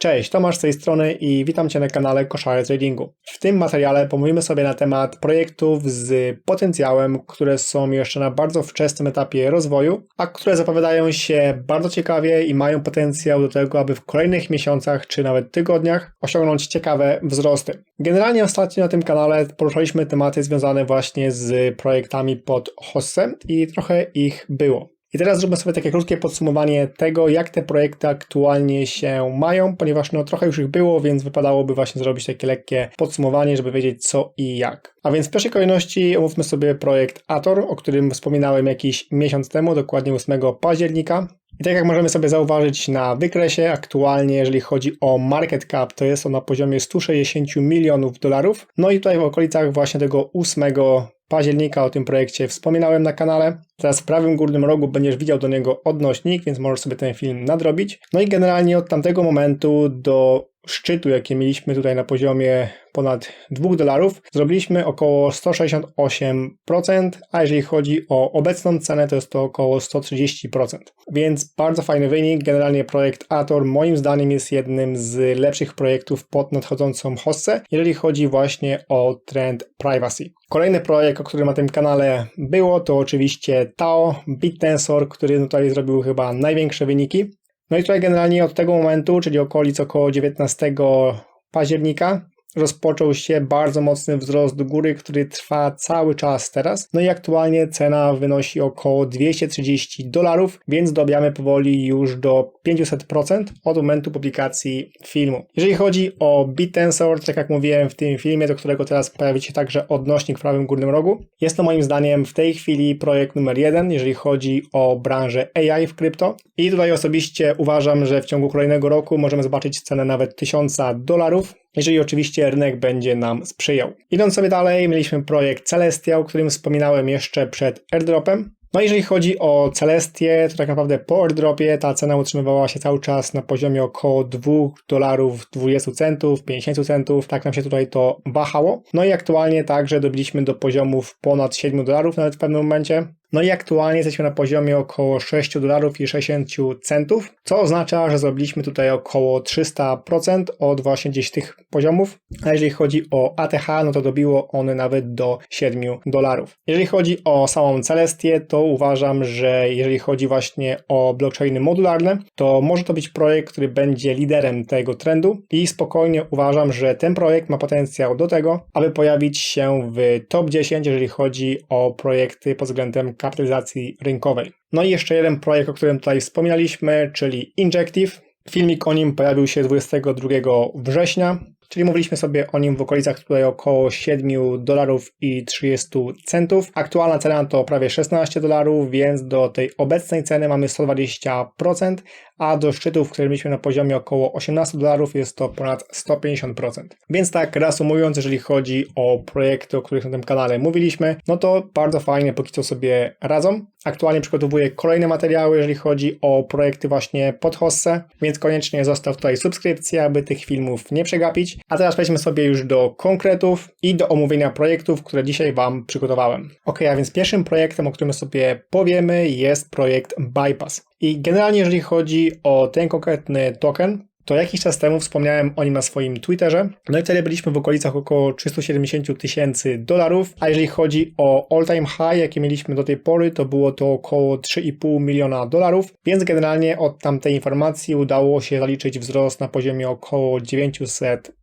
Cześć, Tomasz z tej strony i witam Cię na kanale Koszary Tradingu. W tym materiale pomówimy sobie na temat projektów z potencjałem, które są jeszcze na bardzo wczesnym etapie rozwoju, a które zapowiadają się bardzo ciekawie i mają potencjał do tego, aby w kolejnych miesiącach czy nawet tygodniach osiągnąć ciekawe wzrosty. Generalnie ostatnio na tym kanale poruszaliśmy tematy związane właśnie z projektami pod Hossem i trochę ich było. I teraz zróbmy sobie takie krótkie podsumowanie tego, jak te projekty aktualnie się mają, ponieważ no trochę już ich było, więc wypadałoby właśnie zrobić takie lekkie podsumowanie, żeby wiedzieć co i jak. A więc w pierwszej kolejności omówmy sobie projekt Ator, o którym wspominałem jakiś miesiąc temu, dokładnie 8 października. I tak jak możemy sobie zauważyć na wykresie, aktualnie jeżeli chodzi o market cap, to jest on na poziomie 160 milionów dolarów. No i tutaj w okolicach właśnie tego 8 października o tym projekcie wspominałem na kanale. Teraz w prawym górnym rogu będziesz widział do niego odnośnik, więc możesz sobie ten film nadrobić. No i generalnie od tamtego momentu do szczytu, jakie mieliśmy tutaj na poziomie ponad 2 dolarów, zrobiliśmy około 168%, a jeżeli chodzi o obecną cenę, to jest to około 130%. Więc bardzo fajny wynik. Generalnie projekt Ator moim zdaniem jest jednym z lepszych projektów pod nadchodzącą hossę, jeżeli chodzi właśnie o trend privacy. Kolejny projekt, o którym na tym kanale było, to oczywiście Tao BitTensor, który tutaj zrobił chyba największe wyniki. No i tutaj generalnie od tego momentu, czyli okolic około 19 października, rozpoczął się bardzo mocny wzrost do góry, który trwa cały czas teraz. No i aktualnie cena wynosi około 230 dolarów, więc dobijamy powoli już do 500% od momentu publikacji filmu. Jeżeli chodzi o BitTensor, tak jak mówiłem w tym filmie, do którego teraz pojawi się także odnośnik w prawym górnym rogu, jest to moim zdaniem w tej chwili projekt numer jeden, jeżeli chodzi o branżę AI w krypto. I tutaj osobiście uważam, że w ciągu kolejnego roku możemy zobaczyć cenę nawet 1000 dolarów jeżeli oczywiście rynek będzie nam sprzyjał. Idąc sobie dalej, mieliśmy projekt Celestia, o którym wspominałem jeszcze przed airdropem. No jeżeli chodzi o Celestię, to tak naprawdę po airdropie ta cena utrzymywała się cały czas na poziomie około 2 dolarów 20 centów, 50 centów, tak nam się tutaj to wahało. No i aktualnie także dobiliśmy do poziomów ponad 7 dolarów nawet w pewnym momencie. No i aktualnie jesteśmy na poziomie około 6 dolarów i 60 centów, co oznacza, że zrobiliśmy tutaj około 300% od właśnie gdzieś tych poziomów. A jeżeli chodzi o ATH, no to dobiło one nawet do 7 dolarów. Jeżeli chodzi o samą Celestię, to uważam, że jeżeli chodzi właśnie o blockchainy modularne, to może to być projekt, który będzie liderem tego trendu i spokojnie uważam, że ten projekt ma potencjał do tego, aby pojawić się w top 10, jeżeli chodzi o projekty pod względem kapitalizacji rynkowej. No i jeszcze jeden projekt, o którym tutaj wspominaliśmy, czyli Injective. Filmik o nim pojawił się 22 września, czyli mówiliśmy sobie o nim w okolicach tutaj około 7 dolarów i 30 centów. Aktualna cena to prawie 16 dolarów, więc do tej obecnej ceny mamy 120%, a do szczytów, które mieliśmy na poziomie około 18 dolarów jest to ponad 150%. Więc tak reasumując, jeżeli chodzi o projekty, o których na tym kanale mówiliśmy, no to bardzo fajnie póki co sobie radzą. Aktualnie przygotowuję kolejne materiały, jeżeli chodzi o projekty właśnie pod hossę, więc koniecznie zostaw tutaj subskrypcję, aby tych filmów nie przegapić. A teraz przejdźmy sobie już do konkretów i do omówienia projektów, które dzisiaj Wam przygotowałem. Ok, a więc pierwszym projektem, o którym sobie powiemy jest projekt Bypass. I generalnie jeżeli chodzi o ten konkretny token, to jakiś czas temu wspomniałem o nim na swoim Twitterze. No i wtedy byliśmy w okolicach około 370 tysięcy dolarów, a jeżeli chodzi o all-time high, jakie mieliśmy do tej pory, to było to około 3,5 miliona dolarów, więc generalnie od tamtej informacji udało się zaliczyć wzrost na poziomie około 900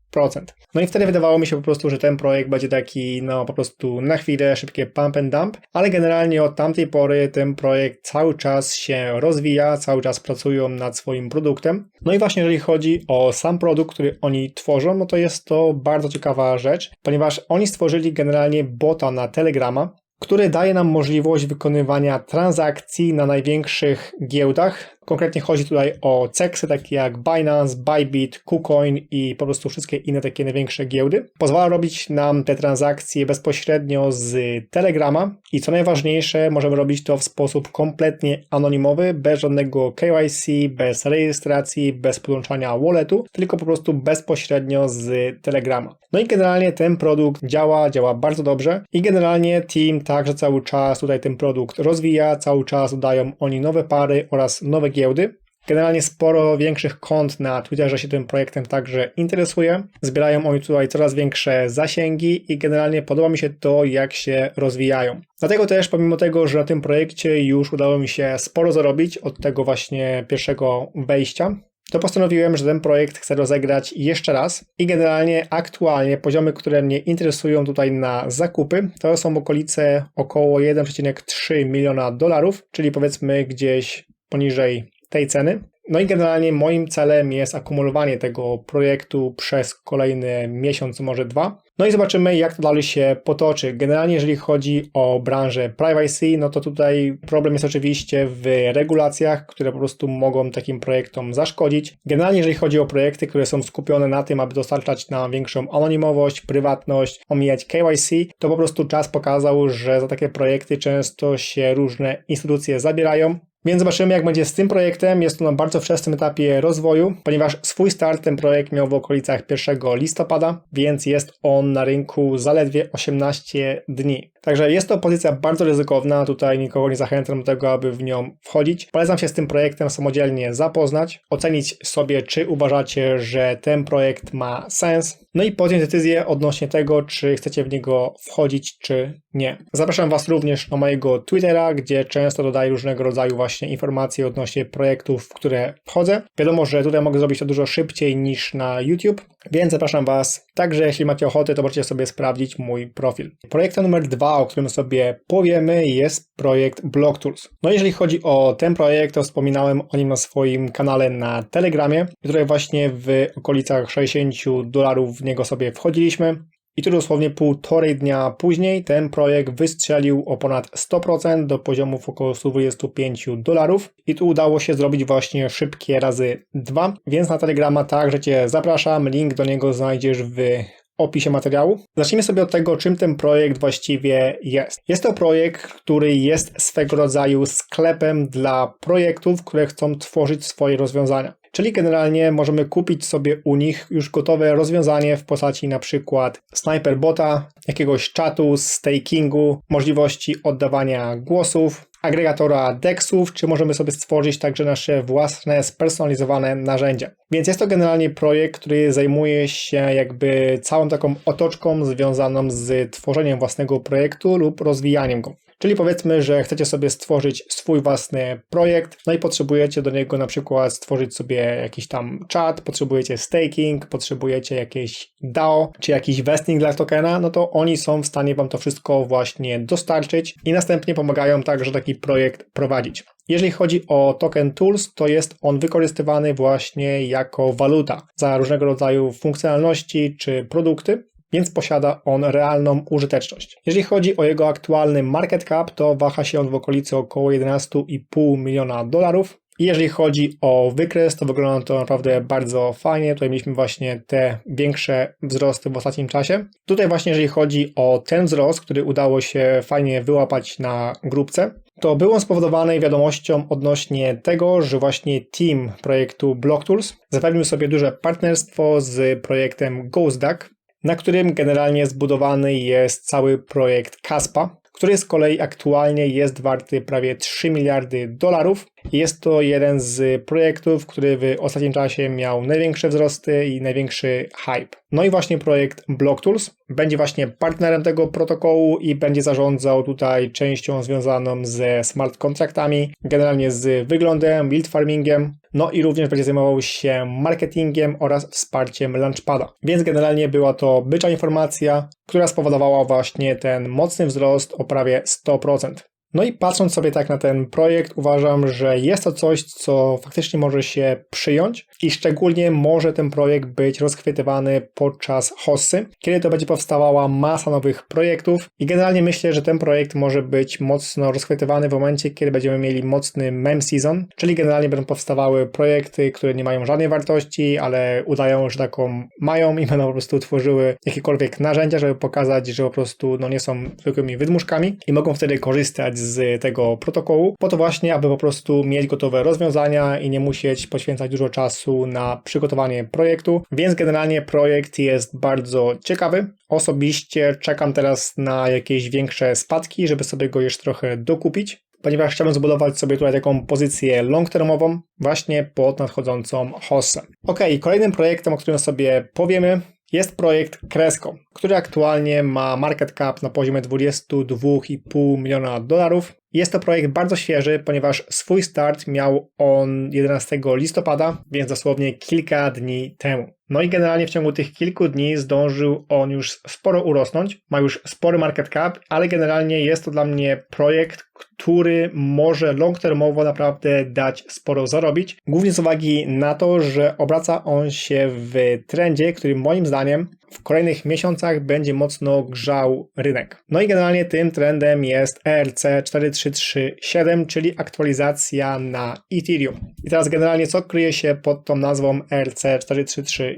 no i wtedy wydawało mi się po prostu, że ten projekt będzie taki, no po prostu na chwilę, szybkie pump and dump, ale generalnie od tamtej pory ten projekt cały czas się rozwija, cały czas pracują nad swoim produktem. No i właśnie jeżeli chodzi o sam produkt, który oni tworzą, no to jest to bardzo ciekawa rzecz, ponieważ oni stworzyli generalnie bota na Telegrama, który daje nam możliwość wykonywania transakcji na największych giełdach, Konkretnie chodzi tutaj o ceksy takie jak Binance, Bybit, KuCoin i po prostu wszystkie inne takie największe giełdy. Pozwala robić nam te transakcje bezpośrednio z Telegrama i co najważniejsze, możemy robić to w sposób kompletnie anonimowy, bez żadnego KYC, bez rejestracji, bez podłączania walletu, tylko po prostu bezpośrednio z Telegrama. No i generalnie ten produkt działa, działa bardzo dobrze i generalnie team także cały czas tutaj ten produkt rozwija, cały czas dodają oni nowe pary oraz nowe giełdy. Generalnie sporo większych kont na Twitterze się tym projektem także interesuje. Zbierają oni tutaj coraz większe zasięgi i generalnie podoba mi się to, jak się rozwijają. Dlatego też, pomimo tego, że na tym projekcie już udało mi się sporo zarobić od tego właśnie pierwszego wejścia, to postanowiłem, że ten projekt chcę rozegrać jeszcze raz i generalnie aktualnie poziomy, które mnie interesują tutaj na zakupy, to są okolice około 1,3 miliona dolarów, czyli powiedzmy gdzieś poniżej tej ceny. No i generalnie moim celem jest akumulowanie tego projektu przez kolejny miesiąc, może dwa. No i zobaczymy, jak to dalej się potoczy. Generalnie, jeżeli chodzi o branżę privacy, no to tutaj problem jest oczywiście w regulacjach, które po prostu mogą takim projektom zaszkodzić. Generalnie, jeżeli chodzi o projekty, które są skupione na tym, aby dostarczać nam większą anonimowość, prywatność, omijać KYC, to po prostu czas pokazał, że za takie projekty często się różne instytucje zabierają. Więc zobaczymy, jak będzie z tym projektem. Jest to na bardzo wczesnym etapie rozwoju, ponieważ swój start ten projekt miał w okolicach 1 listopada, więc jest on na rynku zaledwie 18 dni. Także jest to pozycja bardzo ryzykowna, tutaj nikogo nie zachęcam do tego, aby w nią wchodzić. Polecam się z tym projektem samodzielnie zapoznać, ocenić sobie, czy uważacie, że ten projekt ma sens, no i podjąć decyzję odnośnie tego, czy chcecie w niego wchodzić, czy nie. Zapraszam Was również na mojego Twittera, gdzie często dodaję różnego rodzaju właśnie informacje odnośnie projektów, w które wchodzę. Wiadomo, że tutaj mogę zrobić to dużo szybciej niż na YouTube, więc zapraszam Was. Także jeśli macie ochotę, to możecie sobie sprawdzić mój profil. Projektem numer dwa, o którym sobie powiemy, jest projekt BlockTools. No jeżeli chodzi o ten projekt, to wspominałem o nim na swoim kanale na Telegramie, tutaj właśnie w okolicach 60 dolarów w niego sobie wchodziliśmy. I tu dosłownie półtorej dnia później ten projekt wystrzelił o ponad 100% do poziomów około 125 dolarów. I tu udało się zrobić właśnie szybkie razy dwa, więc na Telegrama także Cię zapraszam. Link do niego znajdziesz w opisie materiału. Zacznijmy sobie od tego, czym ten projekt właściwie jest. Jest to projekt, który jest swego rodzaju sklepem dla projektów, które chcą tworzyć swoje rozwiązania. Czyli generalnie możemy kupić sobie u nich już gotowe rozwiązanie w postaci na przykład Sniperbota, jakiegoś czatu, stakingu, możliwości oddawania głosów, agregatora DEXów, czy możemy sobie stworzyć także nasze własne spersonalizowane narzędzia. Więc jest to generalnie projekt, który zajmuje się jakby całą taką otoczką związaną z tworzeniem własnego projektu lub rozwijaniem go. Czyli powiedzmy, że chcecie sobie stworzyć swój własny projekt, no i potrzebujecie do niego na przykład stworzyć sobie jakiś tam chat, potrzebujecie staking, potrzebujecie jakieś DAO, czy jakiś vesting dla tokena, no to oni są w stanie Wam to wszystko właśnie dostarczyć i następnie pomagają także taki projekt prowadzić. Jeżeli chodzi o token Tools, to jest on wykorzystywany właśnie jako waluta za różnego rodzaju funkcjonalności czy produkty więc posiada on realną użyteczność. Jeżeli chodzi o jego aktualny market cap, to waha się on w okolicy około 11,5 miliona dolarów. I jeżeli chodzi o wykres, to wygląda to naprawdę bardzo fajnie. Tutaj mieliśmy właśnie te większe wzrosty w ostatnim czasie. Tutaj właśnie jeżeli chodzi o ten wzrost, który udało się fajnie wyłapać na grupce, to był on spowodowany wiadomością odnośnie tego, że właśnie team projektu BlockTools zapewnił sobie duże partnerstwo z projektem GhostDuck, na którym generalnie zbudowany jest cały projekt Kaspa, który z kolei aktualnie jest warty prawie 3 miliardy dolarów. Jest to jeden z projektów, który w ostatnim czasie miał największe wzrosty i największy hype. No i właśnie projekt BlockTools będzie właśnie partnerem tego protokołu i będzie zarządzał tutaj częścią związaną ze smart kontraktami, generalnie z wyglądem, build farmingiem, no i również będzie zajmował się marketingiem oraz wsparciem Launchpada. Więc generalnie była to bycza informacja, która spowodowała właśnie ten mocny wzrost o prawie 100%. No i patrząc sobie tak na ten projekt, uważam, że jest to coś, co faktycznie może się przyjąć i szczególnie może ten projekt być rozchwytywany podczas hossy, kiedy to będzie powstawała masa nowych projektów. I generalnie myślę, że ten projekt może być mocno rozchwytywany w momencie, kiedy będziemy mieli mocny mem season, czyli generalnie będą powstawały projekty, które nie mają żadnej wartości, ale udają, że taką mają i będą po prostu tworzyły jakiekolwiek narzędzia, żeby pokazać, że po prostu no, nie są zwykłymi wydmuszkami i mogą wtedy korzystać z tego protokołu, po to właśnie, aby po prostu mieć gotowe rozwiązania i nie musieć poświęcać dużo czasu na przygotowanie projektu. Więc generalnie projekt jest bardzo ciekawy. Osobiście czekam teraz na jakieś większe spadki, żeby sobie go jeszcze trochę dokupić ponieważ chciałbym zbudować sobie tutaj taką pozycję long-termową właśnie pod nadchodzącą hossę. Ok, kolejnym projektem, o którym sobie powiemy, jest projekt Cresco, który aktualnie ma market cap na poziomie 22,5 miliona dolarów. Jest to projekt bardzo świeży, ponieważ swój start miał on 11 listopada, więc dosłownie kilka dni temu. No i generalnie w ciągu tych kilku dni zdążył on już sporo urosnąć, ma już spory market cap, ale generalnie jest to dla mnie projekt, który może long termowo naprawdę dać sporo zarobić. Głównie z uwagi na to, że obraca on się w trendzie, który moim zdaniem w kolejnych miesiącach będzie mocno grzał rynek. No i generalnie tym trendem jest ERC 4337, czyli aktualizacja na Ethereum. I teraz generalnie co kryje się pod tą nazwą ERC 4337?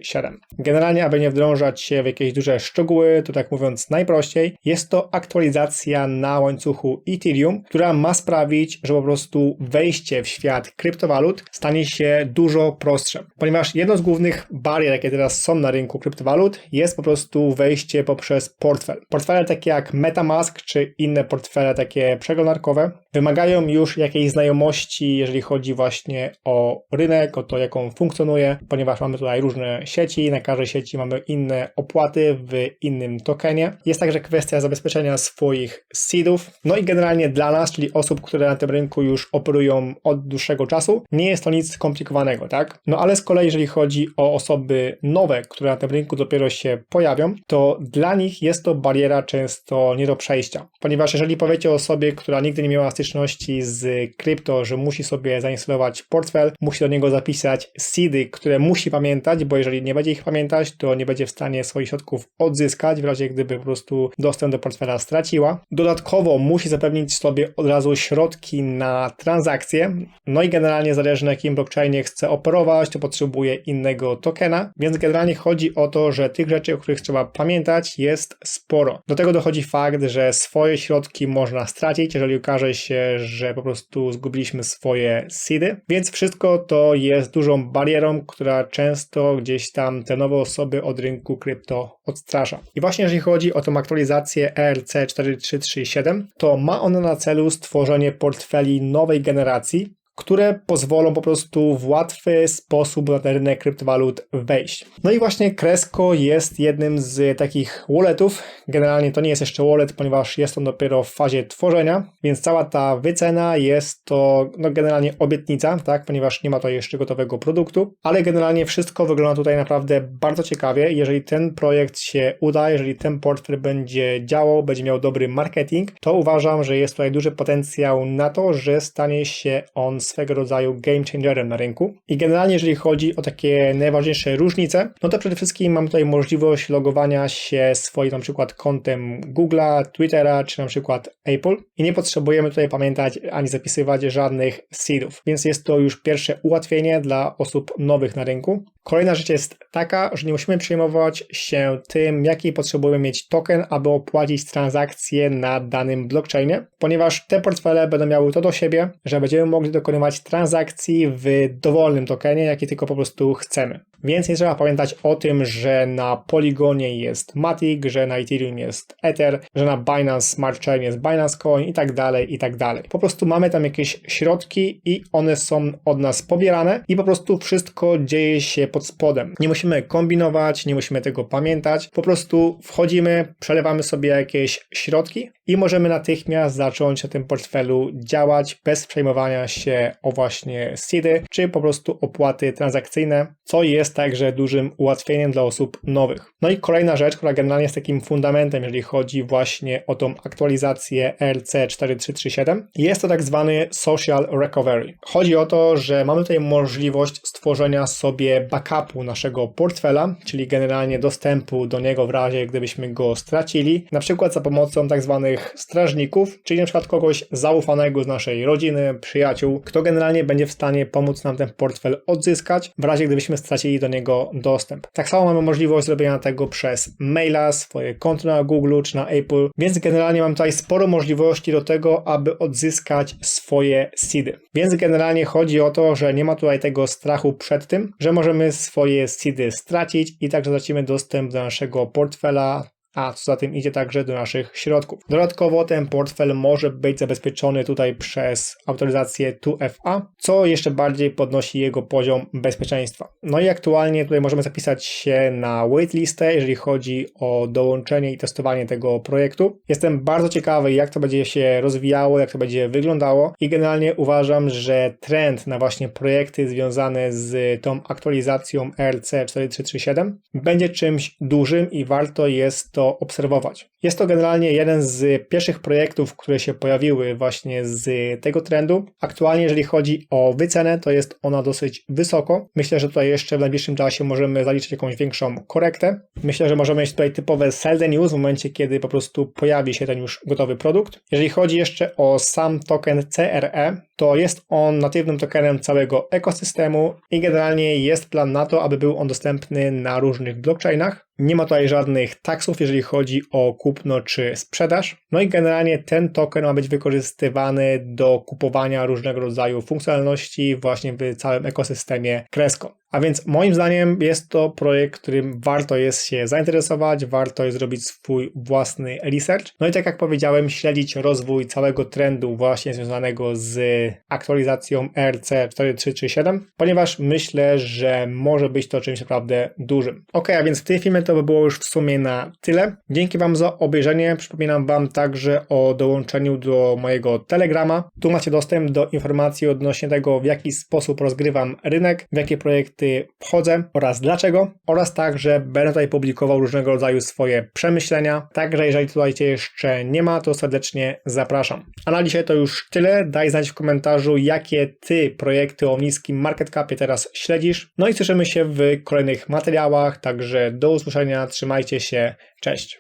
Generalnie, aby nie wdrążać się w jakieś duże szczegóły, to tak mówiąc najprościej, jest to aktualizacja na łańcuchu Ethereum, która ma sprawić, że po prostu wejście w świat kryptowalut stanie się dużo prostsze. Ponieważ jedną z głównych barier, jakie teraz są na rynku kryptowalut, jest po prostu wejście poprzez portfel. Portfele takie jak MetaMask czy inne portfele takie przeglądarkowe wymagają już jakiejś znajomości, jeżeli chodzi właśnie o rynek, o to, jak on funkcjonuje, ponieważ mamy tutaj różne sieci, na każdej sieci mamy inne opłaty w innym tokenie. Jest także kwestia zabezpieczenia swoich seedów. No i generalnie dla nas, czyli osób, które na tym rynku już operują od dłuższego czasu, nie jest to nic skomplikowanego, tak? No ale z kolei, jeżeli chodzi o osoby nowe, które na tym rynku dopiero się pojawią, to dla nich jest to bariera często nie do przejścia. Ponieważ jeżeli powiecie osobie, która nigdy nie miała styczności z krypto, że musi sobie zainstalować portfel, musi do niego zapisać seedy, które musi pamiętać, bo jeżeli nie będzie ich pamiętać, to nie będzie w stanie swoich środków odzyskać, w razie gdyby po prostu dostęp do portfela straciła. Dodatkowo musi zapewnić sobie od razu środki na transakcje, no i generalnie zależy na jakim blockchainie chce operować, to potrzebuje innego tokena, więc generalnie chodzi o to, że tych rzeczy, o których trzeba pamiętać, jest sporo. Do tego dochodzi fakt, że swoje środki można stracić, jeżeli okaże się, że po prostu zgubiliśmy swoje seedy, więc wszystko to jest dużą barierą, która często gdzieś tam te nowe osoby od rynku krypto odstrasza. I właśnie jeżeli chodzi o tą aktualizację ERC 4337, to ma ona na celu stworzenie portfeli nowej generacji, które pozwolą po prostu w łatwy sposób na ten rynek kryptowalut wejść. No i właśnie Cresco jest jednym z takich walletów. Generalnie to nie jest jeszcze wallet, ponieważ jest on dopiero w fazie tworzenia, więc cała ta wycena jest to no generalnie obietnica, tak, ponieważ nie ma to jeszcze gotowego produktu, ale generalnie wszystko wygląda tutaj naprawdę bardzo ciekawie. Jeżeli ten projekt się uda, jeżeli ten portfel będzie działał, będzie miał dobry marketing, to uważam, że jest tutaj duży potencjał na to, że stanie się on swego rodzaju game changerem na rynku. I generalnie, jeżeli chodzi o takie najważniejsze różnice, no to przede wszystkim mamy tutaj możliwość logowania się swoim na przykład kontem Google'a, Twittera czy na przykład Apple i nie potrzebujemy tutaj pamiętać ani zapisywać żadnych seedów, więc jest to już pierwsze ułatwienie dla osób nowych na rynku. Kolejna rzecz jest taka, że nie musimy przejmować się tym, jaki potrzebujemy mieć token, aby opłacić transakcje na danym blockchainie, ponieważ te portfele będą miały to do siebie, że będziemy mogli dokonywać transakcji w dowolnym tokenie, jaki tylko po prostu chcemy. Więc nie trzeba pamiętać o tym, że na Polygonie jest Matic, że na Ethereum jest Ether, że na Binance Smart Chain jest Binance Coin i tak dalej, i tak dalej. Po prostu mamy tam jakieś środki i one są od nas pobierane i po prostu wszystko dzieje się pod spodem. Nie musimy kombinować, nie musimy tego pamiętać, po prostu wchodzimy, przelewamy sobie jakieś środki i możemy natychmiast zacząć na tym portfelu działać bez przejmowania się o właśnie seedy, czy po prostu opłaty transakcyjne, co jest także dużym ułatwieniem dla osób nowych. No i kolejna rzecz, która generalnie jest takim fundamentem, jeżeli chodzi właśnie o tą aktualizację RC4337, jest to tak zwany social recovery. Chodzi o to, że mamy tutaj możliwość stworzenia sobie backupu naszego portfela, czyli generalnie dostępu do niego w razie gdybyśmy go stracili, na przykład za pomocą tak zwanych strażników, czyli na przykład kogoś zaufanego z naszej rodziny, przyjaciół, kto generalnie będzie w stanie pomóc nam ten portfel odzyskać w razie gdybyśmy stracili do niego dostęp. Tak samo mamy możliwość zrobienia tego przez maila, swoje konto na Google czy na Apple, więc generalnie mam tutaj sporo możliwości do tego, aby odzyskać swoje seedy. Więc generalnie chodzi o to, że nie ma tutaj tego strachu przed tym, że możemy swoje seedy stracić i także tracimy dostęp do naszego portfela a co za tym idzie także do naszych środków. Dodatkowo ten portfel może być zabezpieczony tutaj przez autoryzację 2FA, co jeszcze bardziej podnosi jego poziom bezpieczeństwa. No i aktualnie tutaj możemy zapisać się na waitlistę, jeżeli chodzi o dołączenie i testowanie tego projektu. Jestem bardzo ciekawy, jak to będzie się rozwijało, jak to będzie wyglądało i generalnie uważam, że trend na właśnie projekty związane z tą aktualizacją RC 4337 będzie czymś dużym i warto jest to obserwować. Jest to generalnie jeden z pierwszych projektów, które się pojawiły właśnie z tego trendu. Aktualnie, jeżeli chodzi o wycenę, to jest ona dosyć wysoko. Myślę, że tutaj jeszcze w najbliższym czasie możemy zaliczyć jakąś większą korektę. Myślę, że możemy mieć tutaj typowe sell the news w momencie, kiedy po prostu pojawi się ten już gotowy produkt. Jeżeli chodzi jeszcze o sam token CRE, to jest on natywnym tokenem całego ekosystemu i generalnie jest plan na to, aby był on dostępny na różnych blockchainach. Nie ma tutaj żadnych taksów, jeżeli chodzi o kupno czy sprzedaż. No i generalnie ten token ma być wykorzystywany do kupowania różnego rodzaju funkcjonalności właśnie w całym ekosystemie Cresco. A więc moim zdaniem jest to projekt, którym warto jest się zainteresować, warto jest zrobić swój własny research. No i tak jak powiedziałem, śledzić rozwój całego trendu właśnie związanego z aktualizacją RC4337, ponieważ myślę, że może być to czymś naprawdę dużym. Ok, a więc w tym filmie to by było już w sumie na tyle. Dzięki Wam za obejrzenie. Przypominam Wam także o dołączeniu do mojego Telegrama. Tu macie dostęp do informacji odnośnie tego, w jaki sposób rozgrywam rynek, w jakie projekty wchodzę oraz dlaczego, oraz także będę tutaj publikował różnego rodzaju swoje przemyślenia. Także jeżeli tutaj Cię jeszcze nie ma, to serdecznie zapraszam. A na dzisiaj to już tyle. Daj znać w komentarzu, jakie Ty projekty o niskim market capie teraz śledzisz. No i słyszymy się w kolejnych materiałach, także do usłyszenia, trzymajcie się, cześć.